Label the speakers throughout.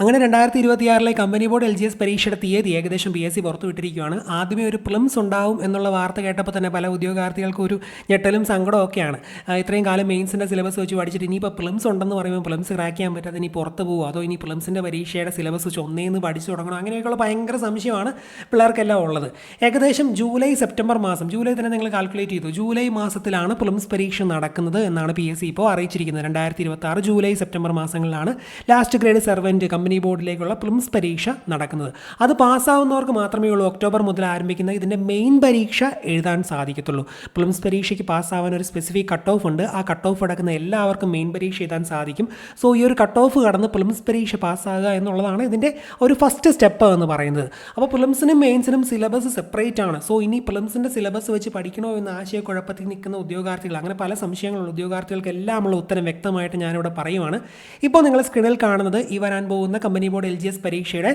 Speaker 1: അങ്ങനെ രണ്ടായിരത്തി ഇരുപത്തിയാറിലെ company board L G S പരീക്ഷയുടെ തീയതി ഏകദേശം പി എസ് സി പുറത്തുവിട്ടിരിക്കുകയാണ്. ആദ്യമേ ഒരു പ്ലിംസ് ഉണ്ടാവും എന്നുള്ള വാർത്ത കേട്ടപ്പോൾ തന്നെ പല ഉദ്യോഗാർത്ഥികൾക്കും ഒരു ഞെട്ടലും സങ്കടവും ഒക്കെയാണ്. ഇത്രയും കാലം മെയിൻസിന്റെ സിലബസ് വെച്ച് പഠിച്ചിട്ട് ഇനിയിപ്പോൾ പ്ലിംസ് ഉണ്ടെന്ന് പറയുമ്പോൾ പ്ലിംസ് ക്രാക്ക് ചെയ്യാൻ പറ്റാതെ ഇനി പുറത്ത് പോകുമോ അതോ ഇനി പ്ലിംസിന്റെ പരീക്ഷയുടെ സിലബസ് വെച്ച് ഒന്നേന്ന് പഠിച്ചു തുടങ്ങണം? അങ്ങനെയൊക്കെയുള്ള ഭയങ്കര സംശയമാണ് പിള്ളേർക്കെല്ലാം ഉള്ളത്. ഏകദേശം ജൂലൈ സെപ്റ്റംബർ മാസം ജൂലൈ തന്നെ നിങ്ങൾ കാൽക്കുലേറ്റ് ചെയ്തു. ജൂലൈ മാസത്തിലാണ് പ്ലിംസ് പരീക്ഷ നടക്കുന്നത് എന്നാണ് പി എസ് സി ഇപ്പോൾ അറിയിച്ചിരിക്കുന്നത്. രണ്ടായിരത്തി ഇരുപത്തി ജൂലൈ സെപ്റ്റംബർ മാസങ്ങളിലാണ് ലാസ്റ്റ് ഗ്രേഡ് സെർവന്റ് കമ്പനി ബോർഡിലേക്കുള്ള പ്ലിംസ് പരീക്ഷ നടക്കുന്നത്. അത് പാസ്സാവുന്നവർക്ക് മാത്രമേ ഉള്ളൂ. ഒക്ടോബർ മുതൽ ആരംഭിക്കുന്ന ഇതിന്റെ മെയിൻ പരീക്ഷ എഴുതാൻ സാധിക്കത്തുള്ളൂ. പ്ലിംസ് പരീക്ഷയ്ക്ക് പാസ്സാവാൻ ഒരു സ്പെസിഫിക് കട്ട് ഓഫ് ഉണ്ട്. ആ കട്ട് ഓഫ് അടക്കുന്ന എല്ലാവർക്കും മെയിൻ പരീക്ഷ എഴുതാൻ സാധിക്കും. സോ ഈ ഒരു കട്ട് ഓഫ് കടന്ന് പ്ലിംസ് പരീക്ഷ പാസ്സാകുക എന്നുള്ളതാണ് ഇതിന്റെ ഒരു ഫസ്റ്റ് സ്റ്റെപ്പ് എന്ന് പറയുന്നത്. അപ്പോൾ പ്ലിംസിനും മെയിൻസിനും സിലബസ് സെപ്പറേറ്റ് ആണ്. സോ ഇനി പ്ലിംസിന്റെ സിലബസ് വെച്ച് പഠിക്കണോ എന്ന ആശയക്കുഴപ്പത്തിൽ നിൽക്കുന്ന ഉദ്യോഗാർത്ഥികൾ അങ്ങനെ പല സംശയങ്ങളുള്ള ഉദ്യോഗാർത്ഥികൾക്ക് എല്ലാമുള്ള ഉത്തരം വ്യക്തമായിട്ട് ഞാനിവിടെ പറയുവാണ്. ഇപ്പോൾ നിങ്ങൾ സ്ക്രീനിൽ കാണുന്നത് ഈ വരാൻ പോകുന്ന കമ്പനി ബോർഡ് എൽ പരീക്ഷയുടെ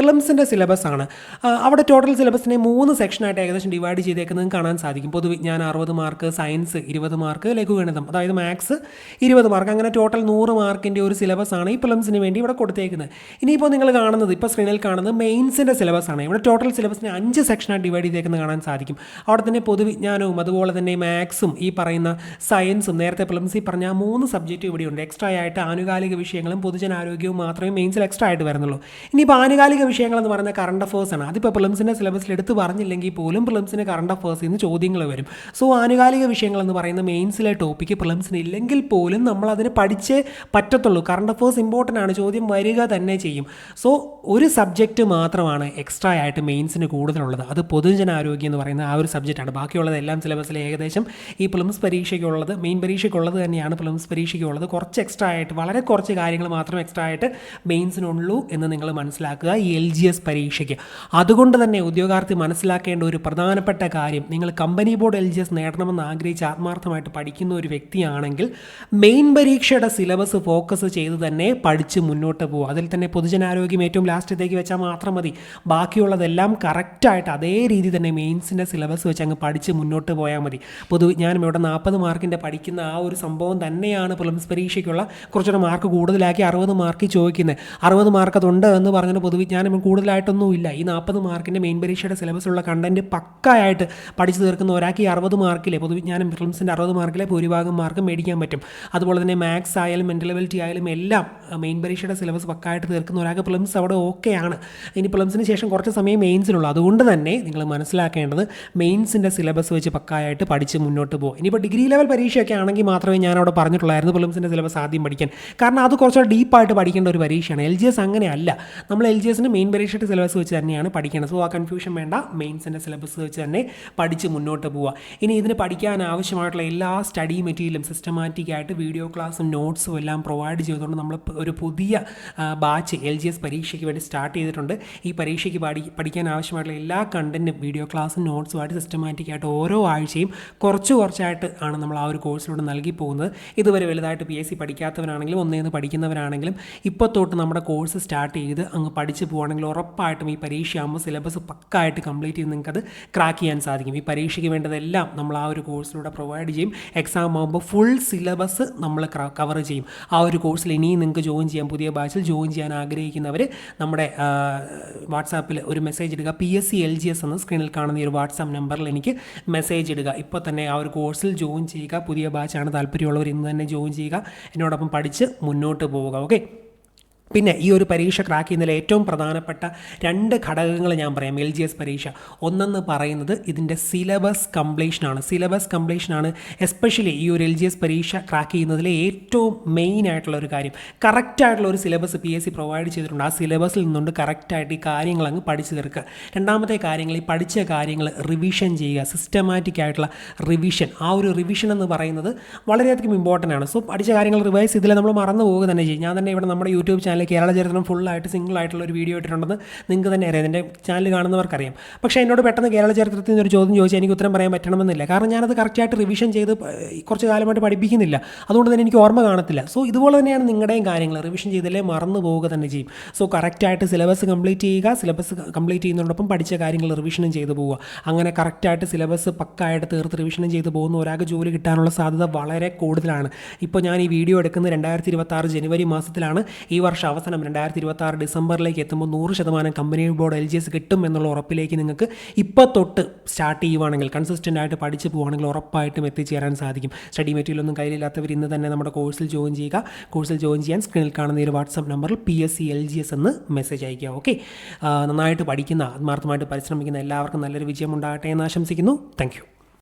Speaker 1: പ്രിലിംസിന്റെ സിലബസ് ആണ്. അവിടെ ടോട്ടൽ സിലബസിനെ മൂന്ന് സെക്ഷനായിട്ട് ഏകദേശം ഡിവൈഡ് ചെയ്തേക്കുന്നത് കാണാൻ സാധിക്കും. പൊതുവിജ്ഞാനം അറുപത് മാർക്ക് സയൻസ് ഇരുപത് മാർക്ക് ലഘുഗണിതം. അതായത് മാത്സ് ഇരുപത് മാർക്ക് അങ്ങനെ ടോട്ടൽ നൂറ് മാർക്കിന്റെ ഒരു സിലബസ് ആണ് ഈ പ്രിലിംസിന് വേണ്ടി ഇവിടെ കൊടുത്തേക്കുന്നത്. ഇനിയിപ്പോൾ നിങ്ങൾ കാണുന്നത് ഇപ്പോൾ സ്ക്രീനിൽ കാണുന്നത് മെയിൻസിന്റെ സിലബസ് ആണ്. ഇവിടെ ടോട്ടൽ സിലബസിനെ അഞ്ച് സെക്ഷനായിട്ട് ഡിവൈഡ് ചെയ്തേക്കുന്നത് കാണാൻ സാധിക്കും. അവിടെ തന്നെ പൊതുവിജ്ഞാനവും അതുപോലെ തന്നെ മാത്സും ഈ പറയുന്ന സയൻസും നേരത്തെ പ്രിലിംസിൽ പറഞ്ഞ മൂന്ന് സബ്ജക്റ്റ് ഇവിടെയുണ്ട്. എക്സ്ട്രാ ആയിട്ട് ആനുകാലിക വിഷയങ്ങളും പൊതുജനാരോഗ്യവും മാത്രമേ മെയിൻസിൽ എക്സ്ട്രാ ആയിട്ട് വരുന്നുള്ളൂ. ഇനിയിപ്പോൾ ആനുകാലിക വിഷയങ്ങൾ എന്ന് പറയുന്ന കറണ്ട് അഫേഴ്സ് ആണ് അതിപ്പോൾ പ്രിലിംസിന്റെ സിലബസിൽ എടുത്ത് പറഞ്ഞില്ലെങ്കിൽ പോലും പ്രിലിംസിന് കറണ്ട് അഫേഴ്സിൽ നിന്ന് ചോദ്യങ്ങൾ വരും. സോ ആനുകാലിക വിഷയങ്ങളെന്ന് പറയുന്ന മെയിൻസിലെ ടോപ്പിക്ക് പ്രിലിംസിന് ഇല്ലെങ്കിൽ പോലും നമ്മൾ അതിന് പഠിച്ചേ പറ്റത്തുള്ളൂ. കറണ്ട് അഫേഴ്സ് ഇമ്പോർട്ടന്റ് ആണ്. ചോദ്യം വരിക തന്നെ ചെയ്യും. സോ ഒരു സബ്ജക്റ്റ് മാത്രമാണ് എക്സ്ട്രാ ആയിട്ട് മെയിൻസിന് കൂടുതലുള്ളത്. അത് പൊതുജനാരോഗ്യം എന്ന് പറയുന്ന ആ ഒരു സബ്ജക്റ്റാണ് ബാക്കിയുള്ളത് എല്ലാം സിലബസിൽ ഏകദേശം ഈ പ്രിലിംസ് പരീക്ഷയ്ക്കുള്ളത് മെയിൻ പരീക്ഷയ്ക്കുള്ളത് തന്നെയാണ് പ്രിലിംസ് പരീക്ഷയ്ക്കുള്ളത്. കുറച്ച് എക്സ്ട്രാ ആയിട്ട് വളരെ കുറച്ച് കാര്യങ്ങൾ മാത്രം എക്സ്ട്രാ ആയിട്ട് മെയിൻസിനുള്ളൂ എന്ന് നിങ്ങൾ മനസ്സിലാക്കുക. എൽ ജി എസ് പരീക്ഷയ്ക്ക്. അതുകൊണ്ട് തന്നെ ഉദ്യോഗാർത്ഥി മനസ്സിലാക്കേണ്ട ഒരു പ്രധാനപ്പെട്ട കാര്യം നിങ്ങൾ company board L G S നേടണമെന്ന് ആഗ്രഹിച്ച് ആത്മാർത്ഥമായിട്ട് പഠിക്കുന്ന ഒരു വ്യക്തിയാണെങ്കിൽ മെയിൻ പരീക്ഷയുടെ സിലബസ് ഫോക്കസ് ചെയ്ത് തന്നെ പഠിച്ച് മുന്നോട്ട് പോകും അതിൽ തന്നെ പൊതുജനാരോഗ്യം ഏറ്റവും ലാസ്റ്റത്തേക്ക് വെച്ചാൽ മാത്രം മതി. ബാക്കിയുള്ളതെല്ലാം കറക്റ്റായിട്ട് അതേ രീതി തന്നെ മെയിൻസിന്റെ സിലബസ് വെച്ച് അങ്ങ് പഠിച്ച് മുന്നോട്ട് പോയാൽ മതി. പൊതുവിജ്ഞാനം ഇവിടെ നാൽപ്പത് മാർക്കിന്റെ പഠിക്കുന്ന ആ ഒരു സംഭവം തന്നെയാണ് പ്രിലിംസ് പരീക്ഷയ്ക്കുള്ള കുറച്ചുകൂടെ മാർക്ക് കൂടുതലാക്കി അറുപത് മാർക്ക് ചോദിക്കുന്നത്. അറുപത് മാർക്ക് അതുണ്ട് എന്ന് പറഞ്ഞിട്ട് പൊതുവിജ്ഞാനം കൂടുതലായിട്ടൊന്നും ഇല്ല. ഈ നാൽപ്പത് മാർക്കിന്റെ മെയിൻ പരീക്ഷയുടെ സിലബസുള്ള കണ്ടന്റ് പക്കായിട്ട് പഠിച്ചു തീർക്കുന്ന ഒരാൾക്ക് ഈ അറുപത് മാർക്കിലെ പൊതുവിജ്ഞാനം ഫിലിംസിന്റെ അറുപത് മാർക്കിലെ ഭൂരിഭാഗം മാർക്ക് മേടിക്കാൻ പറ്റും. അതുപോലെ തന്നെ മാത്സ് ആയാലും മെന്റലബിലിറ്റി ആയാലും എല്ലാം മെയിൻ പരീക്ഷയുടെ സിലബസ് പക്കായിട്ട് തീർക്കുന്ന ഒരാൾക്ക് പ്രിലിംസ് അവിടെ ഓക്കെയാണ് ഇനി ഫിലിംസിന് ശേഷം കുറച്ച് സമയം മെയിൻസിനുള്ളൂ അതുകൊണ്ട് തന്നെ നിങ്ങൾ മനസ്സിലാക്കേണ്ടത് മെയിൻസിന്റെ സിലബസ് വെച്ച് പക്കായിട്ട് പഠിച്ച് മുന്നോട്ട് പോകും ഇനിയിപ്പോൾ ഡിഗ്രി ലെവൽ പരീക്ഷയൊക്കെ ആണെങ്കിൽ മാത്രമേ ഞാൻ അവിടെ പറഞ്ഞിട്ടുള്ളായിരുന്നു ഫിലിംസിന്റെ സിലബസ് ആദ്യം പഠിക്കാൻ. കാരണം അത് കുറച്ചുകൂടെ ഡീപ്പായിട്ട് പഠിക്കേണ്ട ഒരു പരീക്ഷയാണ്. എൽ ജി എസ് അങ്ങനെയല്ല. നമ്മൾ എൽ ജി എസിന് മെയിൻ പരീക്ഷയുടെ സിലബസ് വെച്ച് തന്നെയാണ് പഠിക്കുന്നത് സോ ആ കൺഫ്യൂഷൻ വേണ്ട. മെയിൻസിന്റെ സിലബസ് വെച്ച് തന്നെ പഠിച്ച് മുന്നോട്ട് പോവുക ഇനി ഇതിന് പഠിക്കാൻ ആവശ്യമായിട്ടുള്ള എല്ലാ സ്റ്റഡി മെറ്റീരിയലും സിസ്റ്റമാറ്റിക് ആയിട്ട് വീഡിയോ ക്ലാസ്സും നോട്ട്സും എല്ലാം പ്രൊവൈഡ് ചെയ്തുകൊണ്ട് നമ്മൾ ഒരു പുതിയ ബാച്ച് എൽ ജി എസ് പരീക്ഷയ്ക്ക് വേണ്ടി സ്റ്റാർട്ട് ചെയ്തിട്ടുണ്ട്. ഈ പരീക്ഷയ്ക്ക് പഠി പഠിക്കാൻ ആവശ്യമായിട്ടുള്ള എല്ലാ കണ്ടന്റും വീഡിയോ ക്ലാസ്സും നോട്ട്സുമായിട്ട് സിസ്റ്റമാറ്റിക് ആയിട്ട് ഓരോ ആഴ്ചയും കുറച്ച് കുറച്ചായിട്ട് ആണ് നമ്മൾ ആ ഒരു കോഴ്സിലൂടെ നൽകി പോകുന്നത്. ഇതുവരെ വലുതായിട്ട് പി എസ് സി പഠിക്കാത്തവരാണെങ്കിലും ഒന്നേന്ന് പഠിക്കുന്നവരാണെങ്കിലും ഇപ്പോൾ തൊട്ട് നമ്മുടെ കോഴ്സ് സ്റ്റാർട്ട് ചെയ്ത് അങ്ങ് പഠിച്ച് പോവുകയാണെങ്കിൽ ഉറപ്പായിട്ടും ഈ പരീക്ഷയാകുമ്പോൾ സിലബസ് പക്കായിട്ട് കംപ്ലീറ്റ് ചെയ്ത് നിങ്ങൾക്കത് ക്രാക്ക് ചെയ്യാൻ സാധിക്കും. ഈ പരീക്ഷയ്ക്ക് വേണ്ടതെല്ലാം നമ്മൾ ആ ഒരു കോഴ്സിലൂടെ പ്രൊവൈഡ് ചെയ്യും. എക്സാം ആകുമ്പോൾ ഫുൾ സിലബസ് നമ്മൾ കവർ ചെയ്യും. ആ ഒരു കോഴ്സിൽ ഇനിയും നിങ്ങൾക്ക് ജോയിൻ ചെയ്യാം. പുതിയ ബാച്ചിൽ ജോയിൻ ചെയ്യാൻ ആഗ്രഹിക്കുന്നവർ നമ്മുടെ വാട്സാപ്പിൽ ഒരു മെസ്സേജ് ഇടുക. P S C L G S എന്ന സ്ക്രീനിൽ കാണുന്ന ഈ ഒരു വാട്സാപ്പ് നമ്പറിൽ എനിക്ക് മെസ്സേജ് ഇടുക. ഇപ്പോൾ തന്നെ ആ ഒരു കോഴ്സിൽ ജോയിൻ ചെയ്യുക. പുതിയ ബാച്ചാണ് താല്പര്യമുള്ളവർ ഇന്ന് തന്നെ ജോയിൻ ചെയ്യുക. എന്നോടൊപ്പം പഠിച്ച് മുന്നോട്ട് പോവുക. ഓക്കെ പിന്നെ ഈ ഒരു പരീക്ഷ ക്രാക്ക് ചെയ്യുന്നതിൽ ഏറ്റവും പ്രധാനപ്പെട്ട രണ്ട് ഘടകങ്ങൾ ഞാൻ പറയാം. എൽ ജി എസ് പരീക്ഷ. ഒന്നെന്ന് പറയുന്നത് ഇതിന്റെ സിലബസ് കംപ്ലീഷനാണ് സിലബസ് കംപ്ലീഷനാണ് എസ്പെഷ്യലി ഈ ഒരു എൽ ജി എസ് പരീക്ഷ ക്രാക്ക് ചെയ്യുന്നതിലെ ഏറ്റവും മെയിൻ ആയിട്ടുള്ള ഒരു കാര്യം. കറക്റ്റായിട്ടുള്ള ഒരു syllabus P S C provide ചെയ്തിട്ടുണ്ട്. ആ സിലബസിൽ നിന്നുകൊണ്ട് കറക്റ്റായിട്ട് ഈ കാര്യങ്ങൾ അങ്ങ് പഠിച്ചു തീർക്കുക. രണ്ടാമത്തെ കാര്യങ്ങൾ ഈ പഠിച്ച കാര്യങ്ങൾ റിവിഷൻ ചെയ്യുക. സിസ്റ്റമാറ്റിക് ആയിട്ടുള്ള റിവിഷൻ ആ ഒരു റിവിഷൻ എന്ന് പറയുന്നത് വളരെയധികം ഇമ്പോർട്ടന്റ് ആണ്. സോ പഠിച്ച കാര്യങ്ങൾ റിവൈസ് ചെയ്തില്ല നമ്മൾ മറന്നു പോവുക തന്നെ ചെയ്യും. ഞാൻ തന്നെ ഇവിടെ നമ്മുടെ യൂട്യൂബ് ചാനൽ കേരള ചരിത്രം ഫുള്ളായിട്ട് സിംഗിൾ ആയിട്ടുള്ള ഒരു വീഡിയോ ഇട്ടിട്ടുണ്ടെന്ന് നിങ്ങൾക്ക് തന്നെ അറിയാം. എന്റെ ചാനൽ കാണുന്നവർക്കറിയാം. പക്ഷേ എന്നോട് പെട്ടെന്ന് കേരള ചരിത്രത്തിൽ നിന്ന് ഒരു ചോദ്യം ചോദിച്ചാൽ എനിക്ക് ഉത്തരം പറയാൻ പറ്റണമെന്നില്ല. കാരണം ഞാനത് കറക്റ്റായിട്ട് റിവിഷൻ ചെയ്ത് കുറച്ച് കാലമായിട്ട് പഠിപ്പിക്കുന്നില്ല. അതുകൊണ്ട് തന്നെ എനിക്ക് ഓർമ്മ കാണത്തില്ല. സോ ഇതുപോലെ തന്നെയാണ് നിങ്ങളുടെയും കാര്യങ്ങൾ. റിവിഷൻ ചെയ്തില്ലേ മറന്നു പോവുക തന്നെ ചെയ്യും. സോ കറക്റ്റായിട്ട് സിലബസ് കംപ്ലീറ്റ് ചെയ്യുക സിലബസ് കംപ്ലീറ്റ് ചെയ്യുന്നതോടൊപ്പം പഠിച്ച കാര്യങ്ങൾ റിവിഷനും ചെയ്തു പോവുക. അങ്ങനെ കറക്റ്റായിട്ട് സിലബസ് പക്കായിട്ട് തീർത്ത് റിവിഷനും ചെയ്തു പോകുന്ന ഒരാൾക്ക് ജോലി കിട്ടാനുള്ള സാധ്യത വളരെ കൂടുതലാണ്. ഇപ്പോൾ ഞാൻ ഈ വീഡിയോ എടുക്കുന്നത് രണ്ടായിരത്തി ഇരുപത്തി ജനുവരി മാസത്തിലാണ്. ഈ വർഷം അവസാനം രണ്ടായിരത്തി ഇരുപത്തി ആറ് ഡിസംബറിലേക്ക് എത്തുമ്പോൾ നൂറ് ശതമാനം company board L G S കിട്ടും എന്നുള്ള ഉറപ്പിലേക്ക് നിങ്ങൾക്ക് ഇപ്പോൾ തൊട്ട് സ്റ്റാർട്ട് ചെയ്യുവാണെങ്കിൽ കൺസിസ്റ്റന്റ് ആയിട്ട് പഠിച്ച് പോവുകയാണെങ്കിൽ ഉറപ്പായിട്ടും എത്തിച്ചേരാൻ സാധിക്കും. സ്റ്റഡി മെറ്റീരിയൽ ഒന്നും കയ്യിലില്ലാത്തവർ ഇന്ന് തന്നെ നമ്മുടെ കോഴ്സിൽ ജോയിൻ ചെയ്യുക. കോഴ്സിൽ ജോയിൻ ചെയ്യാൻ സ്ക്രീനിൽ കാണുന്ന ഒരു വാട്സപ്പ് നമ്പറിൽ P S C L G S എന്ന് മെസ്സേജ് അയയ്ക്കുക ഓക്കെ നന്നായിട്ട് പഠിക്കുന്ന ആത്മാർത്ഥമായിട്ട് പരിശ്രമിക്കുന്ന എല്ലാവർക്കും നല്ലൊരു വിജയം ഉണ്ടാകട്ടെ എന്ന് ആശംസിക്കുന്നു. താങ്ക്